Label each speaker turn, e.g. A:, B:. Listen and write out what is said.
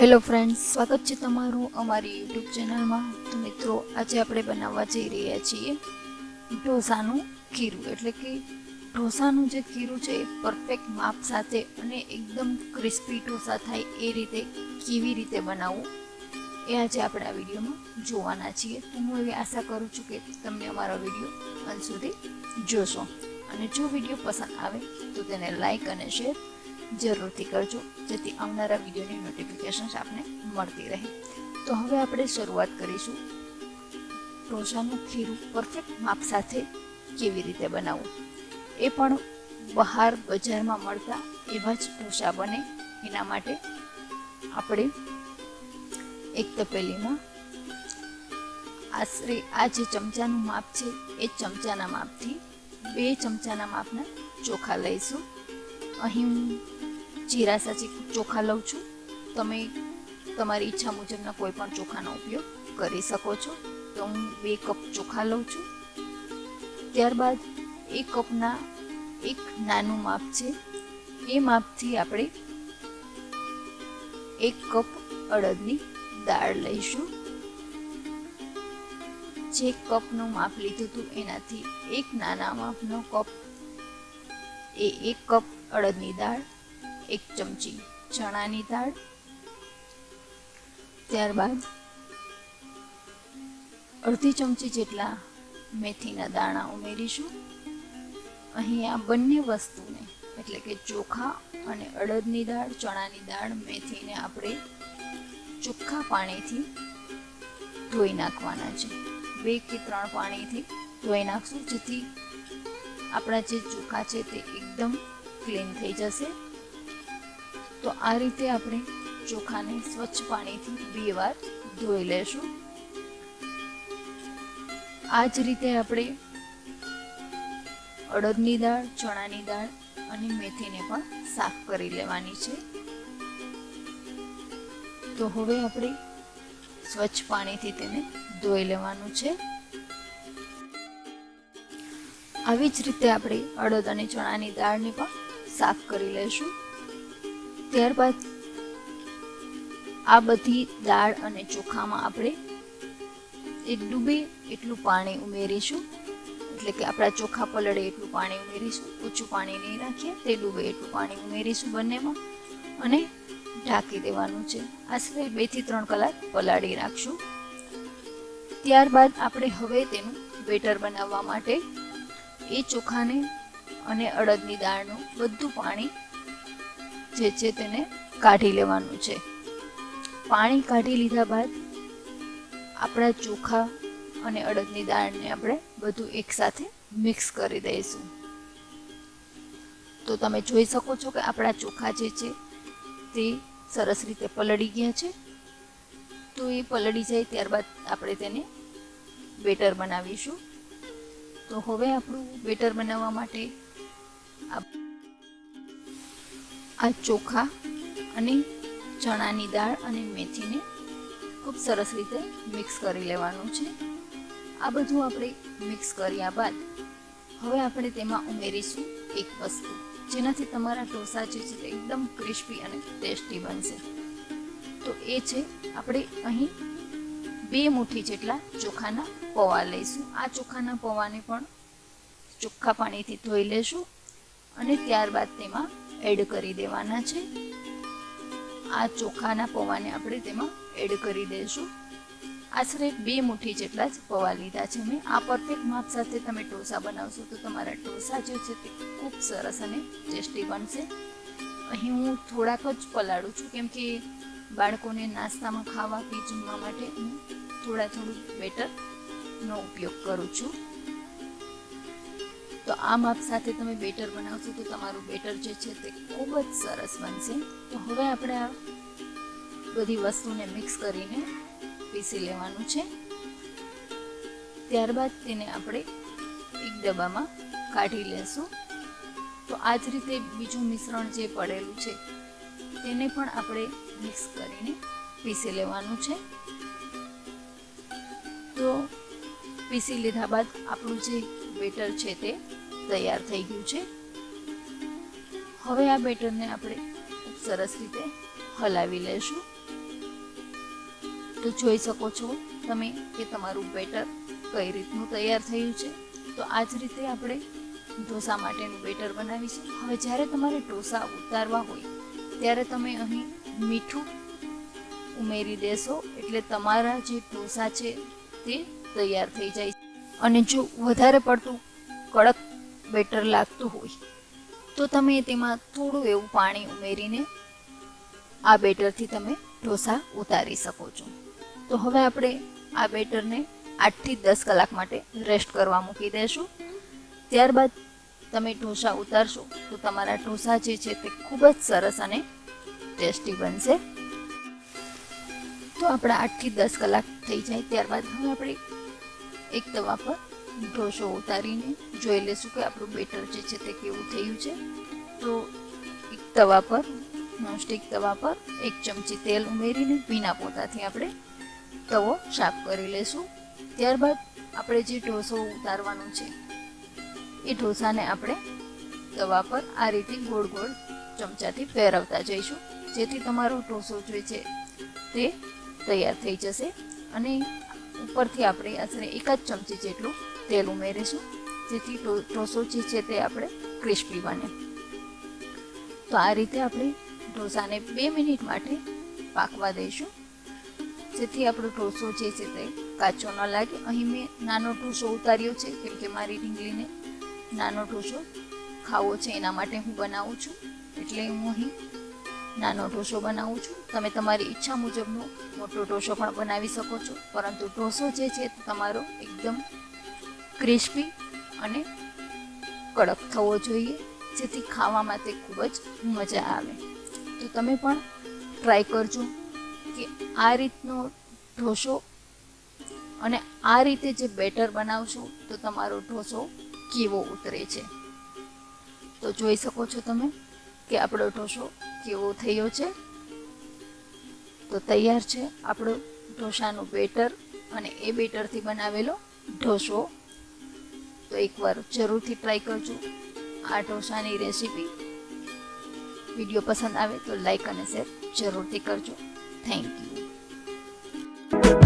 A: Hello friends સ્વાગત છે તમારું અમારી યુટ્યુબ ચેનલમાં તો મિત્રો, આજે આપણે બનાવવા જઈ રહ્યા છીએ ઢોસાનું ખીરું. એટલે કે ઢોસાનું જે ખીરું છે, એ પરફેક્ટ માપ સાથે અને એકદમ ક્રિસ્પી ઢોસા થાય એ રીતે કેવી રીતે બનાવવું, એ આજે આપણે આ વિડીયોમાં જોવાના છીએ. તો હું એવી આશા કરું છું કે તમને અમારો વીડિયો અંત સુધી જોશો. અને જો વીડિયો પસંદ આવે, તો તેને લાઈક અને શેર જરૂરથી કરજો, જેથી આવનારા વિડીયોની નોટિફિકેશન્સ આપને મળતી રહે. તો હવે આપણે શરૂઆત કરીશું. ઢોસાનું ખીરું પરફેક્ટ માપ સાથે કેવી રીતે બનાવવું? એ પણ બહાર બજારમાં મળતા એવા જ ઢોસા બને. એના માટે આપણે એક તપેલીમાં આશરે આ જે ચમચાનું માપ છે, એ ચમચાના માપથી બે ચમચાના માપના ચોખા લઈશું. અહીં હું જીરા સાચી ચોખા લઉં છું. તમે તમારી ઈચ્છા મુજબના કોઈ પણ ચોખાનો ઉપયોગ કરી શકો છો. તો હું બે કપ ચોખા લઉં છું. ત્યારબાદ એક કપના એક નાનું માપ છે. એ માપથી આપણે એક કપ અડદની દાળ લઈશું. જે કપનું માપ લીધું હતું એનાથી એક નાના માપનો કપ એ એક કપ અડદની દાળ, એક ચમચી ચણાની દાળ. ત્યારબાદ અડધી ચમચી જેટલા મેથીના દાણા ઉમેરીશું. અહીં આ બંને વસ્તુને, એટલે કે ચોખા અને અડદની દાળ, ચણાની દાળ, મેથીને આપણે ચોખ્ખા પાણીથી ધોઈ નાખવાના છે. બે કે ત્રણ પાણીથી ધોઈ નાખશું, જેથી આપણા જે ચોખા છે તે એકદમ ક્લીન થઈ જશે. તો આ રીતે આપણે ચોખાને સ્વચ્છ પાણીથી બે વાર ધોઈ લેશું. આ જ રીતે આપણે અડદની દાળ, ચણાની દાળ અને મેથીને પણ સાફ કરી લેવાની છે. તો હવે આપણે સ્વચ્છ પાણીથી તેને ધોઈ લેવાનું છે. આવી જ રીતે આપણે અડદ અને ચણાની દાળને પણ સાફ કરી લઈશું ત્યારબાદ આ બધી દાળ અને ચોખામાં આપણે એ ડૂબે એટલું પાણી ઉમેરીશું. એટલે કે આપણા ચોખા પલળે એટલું પાણી ઉમેરીશું. ઓછું પાણી નહીં રાખીએ, તે ડૂબે એટલું પાણી ઉમેરીશું બંનેમાં. અને ઢાંકી દેવાનું છે. આશરે બેથી ત્રણ કલાક પલાળી રાખશું. ત્યારબાદ આપણે હવે તેનું બેટર બનાવવા માટે એ ચોખાને અને અડદની દાળનું બધું પાણી જે છે તેને કાઢી લેવાનું છે. પાણી કાઢી લીધા બાદ આપણા ચોખા અને અડદની દાળને આપણે બધું એકસાથે મિક્સ કરી દઈશું. તો તમે જોઈ શકો છો કે આપણા ચોખા જે છે તે સરસ રીતે પલળી ગયા છે. તો એ પલળી જાય ત્યારબાદ આપણે તેને બેટર બનાવીશું. તો હવે આપણું બેટર બનાવવા માટે આ ચોખા અને ચણાની દાળ અને મેથીને ખૂબ સરસ રીતે મિક્સ કરી લેવાનું છે. આ બધું આપણે મિક્સ કર્યા બાદ હવે આપણે તેમાં ઉમેરીશું એક વસ્તુ, જેનાથી તમારા ઢોસા જે છે એકદમ ક્રિસ્પી અને ટેસ્ટી બનશે. તો એ છે, આપણે અહીં બે મુઠ્ઠી જેટલા ચોખાના પૌવા લઈશું. આ ચોખાના પૌવાને પણ ચોખ્ખા પાણીથી ધોઈ લેશું. અને ત્યારબાદ તેમાં એડ કરી દેવાના છે. આ ચોખાના પૌવાને આપણે તેમાં એડ કરી દઈશું. આશરે બે મુઠ્ઠી જેટલા જ પૌવા લીધા છે મેં. આ પરફેક્ટ માપ સાથે તમે ઢોસા બનાવશો તો તમારા ઢોસા જે છે તે ખૂબ સરસ અને ટેસ્ટી બનશે. અહીં હું થોડાક જ પલાળું છું કેમ કે બાળકોને નાસ્તામાં ખાવા કે જમવા માટે હું થોડા થોડું બેટરનો ઉપયોગ કરું છું. તો આ માપ સાથે તમે બેટર બનાવશો તો તમારું બેટર જે છે તે ખૂબ જ સરસ બનશે. તો હવે આપણે આ બધી વસ્તુને મિક્સ કરીને પીસી લેવાનું છે. ત્યારબાદ તેને આપણે એક ડબ્બામાં કાઢી લેશું. તો આ જ રીતે બીજું મિશ્રણ જે પડેલું છે, તેને પણ આપણે મિક્સ કરીને પીસી લેવાનું છે. તો પીસી લીધા બાદ આપણું જે બેટર છે તે તૈયાર થઈ ગયું છે. હવે આ બેટરને આપણે સરસ રીતે હલાવી લેશું. તો જોઈ શકો છો તમે કે તમારું બેટર કઈ રીતનું તૈયાર થયું છે. તો આ જ રીતે આપણે ઢોસા માટેનું બેટર બનાવીશું. હવે જ્યારે તમારે ઢોસા ઉતારવા હોય, ત્યારે તમે અહીં મીઠું ઉમેરી દેશો એટલે તમારા જે ઢોસા છે તે તૈયાર થઈ જાય અને જો વધારે પડતું કડક બેટર લાગતું હોય. તો તમે તેમાં થોડું એવું પાણી ઉમેરીને આ બેટરથી તમે ઢોસા ઉતારી શકો છો. તો હવે આપણે આ બેટરને આઠથી દસ કલાક માટે રેસ્ટ કરવા મૂકી દેશું. ત્યારબાદ તમે ઢોસા ઉતારશો તો તમારા ઢોસા જે છે તે ખૂબ જ સરસ અને ટેસ્ટી બનશે. તો આપણા આઠથી દસ કલાક થઈ જાય ત્યારબાદ હવે આપણે એક તવા પર ઢોસો ઉતારીને જોઈ લેશું કે આપણું બેટર જે છે તે કેવું થયું છે. તો એક તવા પર, નોનસ્ટિક તવા પર એક ચમચી તેલ ઉમેરીને ભીના પોતાથી આપણે તવો સાફ કરી લેશું. ત્યારબાદ આપણે જે ઢોસો ઉતારવાનું છે, એ ઢોસાને આપણે તવા પર આ રીતે ગોળ ગોળ ચમચાથી ફેરવતા જઈશું. જેથી તમારો ઢોસો જે છે તે તૈયાર થઈ જશે અને ઉપરથી આપણે આશરે એક જ ચમચી જેટલું તેલ ઉમેરીશું, જેથી ઢોસો જે છે તે આપણે ક્રિસ્પી બને. તો આ રીતે આપણે ઢોસાને બે મિનિટ માટે પાકવા દઈશું, જેથી આપણો ઢોસો જે છે તે કાચો ન લાગે. અહીં મેં નાનો ઢોસો ઉતાર્યો છે, કેમ કે મારી ઢીંગલીને નાનો ઢોસો ખાવો છે, એના માટે હું બનાવું છું. એટલે હું અહીં નાનો ઢોસો બનાવું છું. તમે તમારી ઈચ્છા મુજબનો મોટો ઢોસો પણ બનાવી શકો છો. પરંતુ ઢોસો જે છે તમારો એકદમ ક્રિસ્પી અને કડક થવો જોઈએ, જેથી ખાવામાં તે ખૂબ જ મજા આવે. તો તમે પણ ટ્રાય કરજો કે આ રીતનો ઢોસો અને આ રીતે જે બેટર બનાવશો, તો તમારો ઢોસો કેવો ઉતરે છે. તો જોઈ શકો છો તમે કે આપણો ઢોસો કેવો થયો છે. તો તૈયાર છે આપણો ઢોસાનું બેટર અને એ બેટરથી બનાવેલો ઢોસો. તો એકવાર જરૂરથી ટ્રાય કરજો. આ ઢોસાની રેસીપી વીડિયો પસંદ આવે તો લાઈક અને શેર જરૂરથી કરજો. Thank you